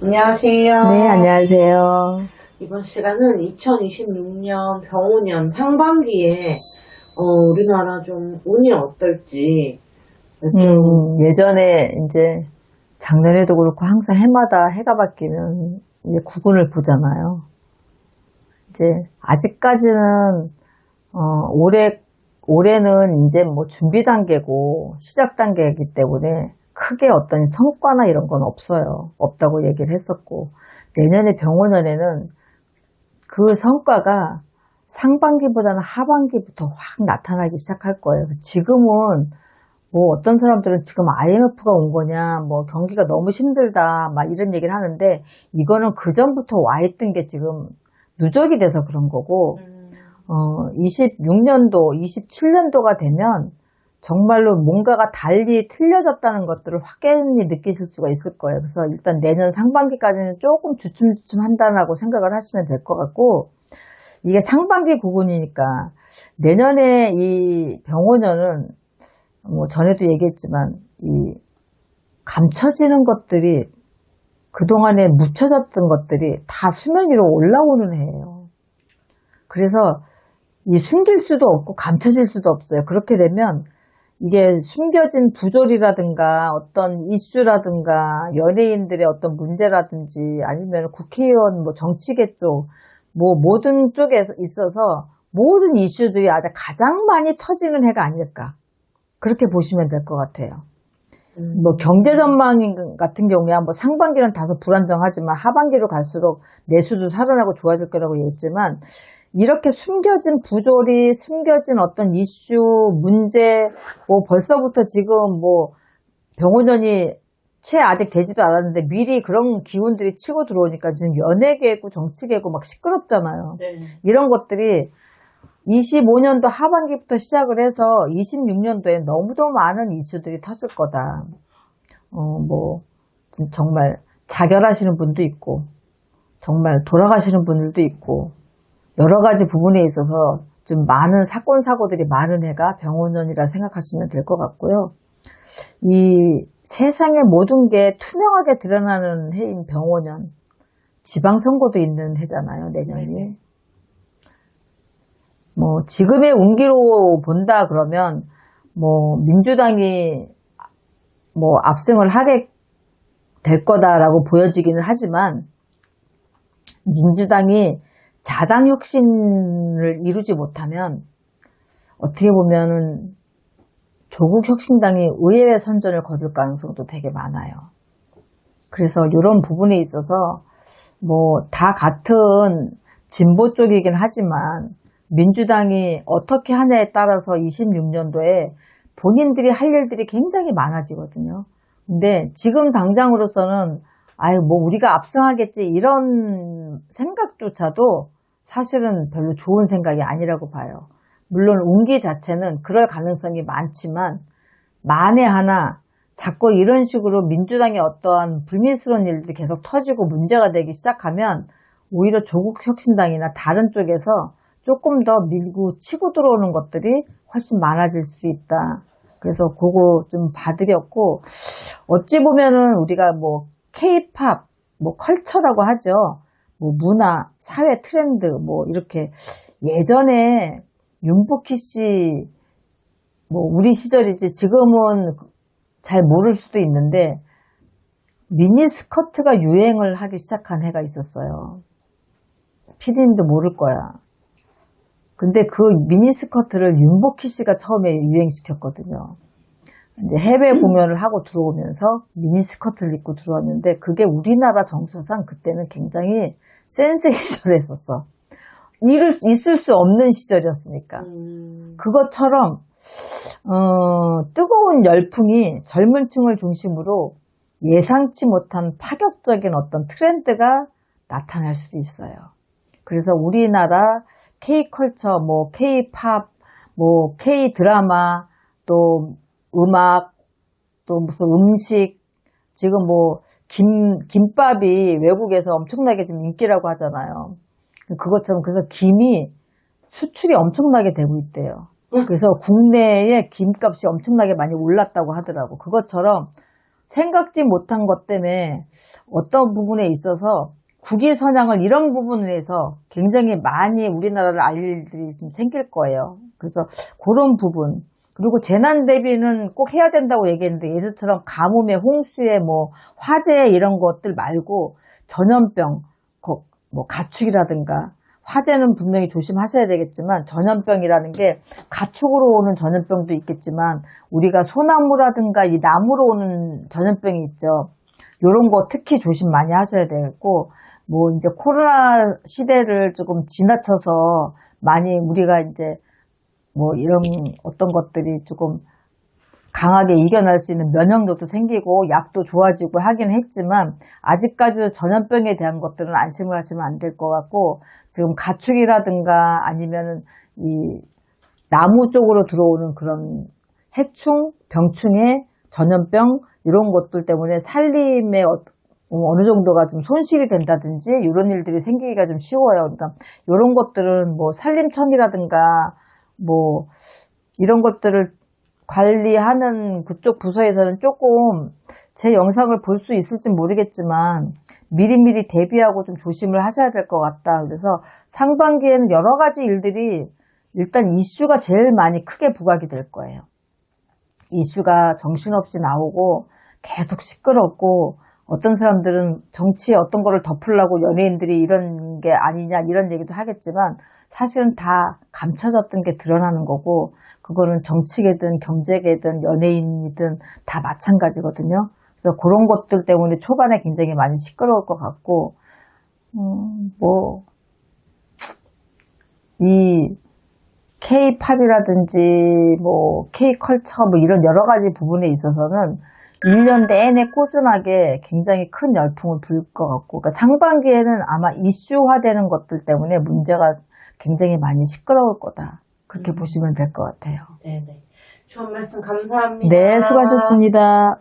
안녕하세요. 네, 안녕하세요. 이번 시간은 2026년 병오년 상반기에 어, 우리나라 좀 운이 어떨지 좀 음, 예전에 이제 작년에도 그렇고 항상 해마다 해가 바뀌면 이제 구군을 보잖아요. 이제 아직까지는 어, 올해 올해는 이제 뭐 준비 단계고 시작 단계이기 때문에 크게 어떤 성과나 이런 건 없어요. 없다고 얘기를 했었고 내년에 병원년에는 그 성과가 상반기보다는 하반기부터 확 나타나기 시작할 거예요. 지금은 뭐 어떤 사람들은 지금 IMF가 온 거냐, 뭐 경기가 너무 힘들다, 막 이런 얘기를 하는데 이거는 그 전부터 와 있던 게 지금 누적이 돼서 그런 거고, 음, 어, 26년도, 27년도가 되면 정말로 뭔가가 달리 틀려졌다는 것들을 확연히 느끼실 수가 있을 거예요. 그래서 일단 내년 상반기까지는 조금 주춤주춤 한다라고 생각을 하시면 될 것 같고, 이게 상반기 구군이니까 내년에 이 병원년은 뭐 전에도 얘기했지만 이 감춰지는 것들이 그동안에 묻혀졌던 것들이 다 수면 위로 올라오는 해예요. 그래서 이 숨길 수도 없고 감춰질 수도 없어요. 그렇게 되면 이게 숨겨진 부조리라든가 어떤 이슈라든가 연예인들의 어떤 문제라든지 아니면 국회의원 뭐 정치계 쪽 뭐 모든 쪽에 있어서 모든 이슈들이 아주 가장 많이 터지는 해가 아닐까. 그렇게 보시면 될 것 같아요. 음, 뭐 경제 전망 같은 경우에 뭐 상반기는 다소 불안정하지만 하반기로 갈수록 내수도 살아나고 좋아질 거라고 얘기했지만 이렇게 숨겨진 부조리, 숨겨진 어떤 이슈, 문제, 뭐 벌써부터 지금 뭐 병원년이 채 아직 되지도 않았는데 미리 그런 기운들이 치고 들어오니까 지금 연예계고 정치계고 막 시끄럽잖아요. 네. 이런 것들이 25년도 하반기부터 시작을 해서 26년도에 너무도 많은 이슈들이 터질 거다. 어, 뭐, 진- 정말 자결하시는 분도 있고, 정말 돌아가시는 분들도 있고, 여러 가지 부분에 있어서 좀 많은 사건, 사고들이 많은 해가 병원년이라 생각하시면 될 것 같고요. 이 세상의 모든 게 투명하게 드러나는 해인 병원년, 지방선거도 있는 해잖아요, 내년이. 네네. 뭐 지금의 운기로 본다 그러면 뭐 민주당이 뭐 압승을 하게 될 거다라고 보여지기는 하지만 민주당이 자당 혁신을 이루지 못하면 어떻게 보면은 조국 혁신당이 의외의 선전을 거둘 가능성도 되게 많아요. 그래서 이런 부분에 있어서 뭐 다 같은 진보 쪽이긴 하지만 민주당이 어떻게 하냐에 따라서 26년도에 본인들이 할 일들이 굉장히 많아지거든요. 근데 지금 당장으로서는 아유 뭐 우리가 압승하겠지 이런 생각조차도 사실은 별로 좋은 생각이 아니라고 봐요. 물론 운기 자체는 그럴 가능성이 많지만 만에 하나 자꾸 이런 식으로 민주당의 어떠한 불미스러운 일들이 계속 터지고 문제가 되기 시작하면 오히려 조국 혁신당이나 다른 쪽에서 조금 더 밀고 치고 들어오는 것들이 훨씬 많아질 수도 있다. 그래서 그거 좀 봐드렸고 어찌 보면은 우리가 뭐 K-팝, 뭐 컬처라고 하죠. 뭐 문화, 사회 트렌드 뭐 이렇게 예전에 윤복희 씨 뭐 우리 시절이지 지금은 잘 모를 수도 있는데 미니스커트가 유행을 하기 시작한 해가 있었어요. 피디님도 모를 거야. 근데 그 미니스커트를 윤복희 씨가 처음에 유행시켰거든요. 해외 공연을 하고 들어오면서 미니스커트를 입고 들어왔는데 그게 우리나라 정서상 그때는 굉장히 센세이션 했었어. 이를, 있을 수 없는 시절이었으니까. 음, 그것처럼 어, 뜨거운 열풍이 젊은 층을 중심으로 예상치 못한 파격적인 어떤 트렌드가 나타날 수도 있어요. 그래서 우리나라 K컬처, 뭐 K팝, 뭐 K드라마, 또 음악, 또 무슨 음식, 지금 뭐 김, 김밥이 외국에서 엄청나게 지금 인기라고 하잖아요. 그것처럼 그래서 김이 수출이 엄청나게 되고 있대요. 그래서 국내에 김값이 엄청나게 많이 올랐다고 하더라고. 그것처럼 생각지 못한 것 때문에 어떤 부분에 있어서 국위 선양을 이런 부분에서 굉장히 많이 우리나라를 알 일들이 좀 생길 거예요. 그래서 그런 부분. 그리고 재난 대비는 꼭 해야 된다고 얘기했는데 예전처럼 가뭄에 홍수에 뭐 화재 이런 것들 말고 전염병, 거- 뭐 가축이라든가 화재는 분명히 조심하셔야 되겠지만 전염병이라는 게 가축으로 오는 전염병도 있겠지만 우리가 소나무라든가 이 나무로 오는 전염병이 있죠. 요런 거 특히 조심 많이 하셔야 되겠고 뭐 이제 코로나 시대를 조금 지나쳐서 많이 우리가 이제 뭐 이런 어떤 것들이 조금 강하게 이겨낼 수 있는 면역력도 생기고 약도 좋아지고 하긴 했지만 아직까지도 전염병에 대한 것들은 안심을 하시면 안 될 것 같고 지금 가축이라든가 아니면은 이 나무 쪽으로 들어오는 그런 해충, 병충해, 전염병 이런 것들 때문에 살림에 어- 어느 정도가 좀 손실이 된다든지 이런 일들이 생기기가 좀 쉬워요. 그러니까 이런 것들은 뭐 산림청이라든가 뭐 이런 것들을 관리하는 그쪽 부서에서는 조금 제 영상을 볼 수 있을지 모르겠지만 미리미리 대비하고 좀 조심을 하셔야 될 것 같다. 그래서 상반기에는 여러 가지 일들이 일단 이슈가 제일 많이 크게 부각이 될 거예요. 이슈가 정신없이 나오고 계속 시끄럽고 어떤 사람들은 정치에 어떤 거를 덮으려고 연예인들이 이런 게 아니냐 이런 얘기도 하겠지만 사실은 다 감춰졌던 게 드러나는 거고 그거는 정치계든 경제계든 연예인이든 다 마찬가지거든요. 그래서 그런 것들 때문에 초반에 굉장히 많이 시끄러울 것 같고 음, 뭐이 K-팝이라든지 뭐 K-컬처 뭐 이런 여러 가지 부분에 있어서는 1년 내내 꾸준하게 굉장히 큰 열풍을 불 것 같고 그러니까 상반기에는 아마 이슈화되는 것들 때문에 문제가 굉장히 많이 시끄러울 거다. 그렇게 음. 보시면 될 것 같아요. 네네. 좋은 말씀 감사합니다. 네, 수고하셨습니다.